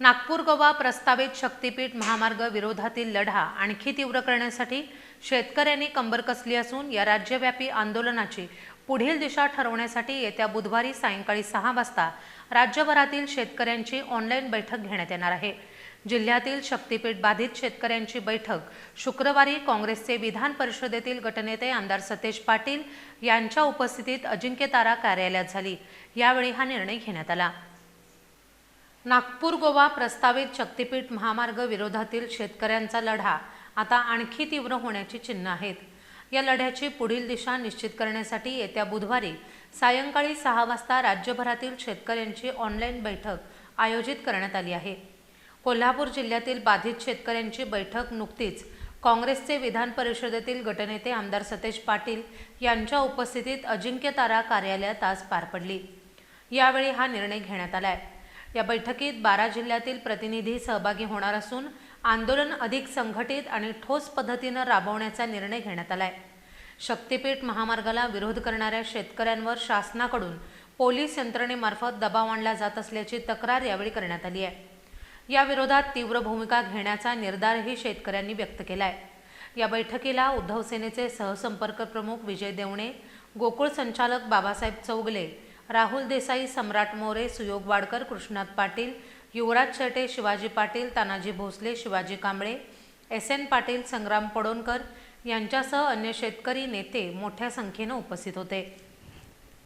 नागपूर गोवा प्रस्तावित शक्तीपीठ महामार्ग विरोधातील लढा आणखी तीव्र करण्यासाठी शेतकऱ्यांनी कंबर कसली असून या राज्यव्यापी आंदोलनाची पुढील दिशा ठरवण्यासाठी येत्या बुधवारी सायंकाळी सहा वाजता राज्यभरातील शेतकऱ्यांची ऑनलाईन बैठक घेण्यात येणार आहे. जिल्ह्यातील शक्तीपीठ बाधित शेतकऱ्यांची बैठक शुक्रवारी काँग्रेसचे विधान परिषदेतील गटनेते आमदार सतेज पाटील यांच्या उपस्थितीत अजिंक्यतारा कार्यालयात झाली. यावेळी हा निर्णय घेण्यात आला. नागपूर गोवा प्रस्तावित शक्तीपीठ महामार्ग विरोधातील शेतकऱ्यांचा लढा आता आणखी तीव्र होण्याची चिन्ह आहेत. या लढ्याची पुढील दिशा निश्चित करण्यासाठी येत्या बुधवारी सायंकाळी सहा वाजता राज्यभरातील शेतकऱ्यांची ऑनलाईन बैठक आयोजित करण्यात आली आहे. कोल्हापूर जिल्ह्यातील बाधित शेतकऱ्यांची बैठक नुकतीच काँग्रेसचे विधान परिषदेतील गटनेते आमदार सतेज पाटील यांच्या उपस्थितीत अजिंक्यतारा कार्यालयात आज पार पडली. यावेळी हा निर्णय घेण्यात आला आहे या बैठकीत बारा जिल्ह्यातील प्रतिनिधी सहभागी होणार असून आंदोलन अधिक संघटित आणि ठोस पद्धतीनं राबवण्याचा निर्णय घेण्यात आलाय. शक्तीपीठ महामार्गाला विरोध करणाऱ्या शेतकऱ्यांवर शासनाकडून पोलीस यंत्रणेमार्फत दबाव आणला जात असल्याची तक्रार यावेळी करण्यात आली आहे. या विरोधात तीव्र भूमिका घेण्याचा निर्धारही शेतकऱ्यांनी व्यक्त केलाय. या बैठकीला उद्धव सेनेचे सहसंपर्क प्रमुख विजय देवणे गोकुळ संचालक बाबासाहेब चौगले राहुल देसाई सम्राट मोरे सुयोग वाडकर कृष्णात पाटील युवराज शेटे शिवाजी पाटील तानाजी भोसले शिवाजी कांबळे एस एन पाटील संग्राम पडोणकर यांच्यासह अन्य शेतकरी नेते मोठ्या संख्येनं उपस्थित होते.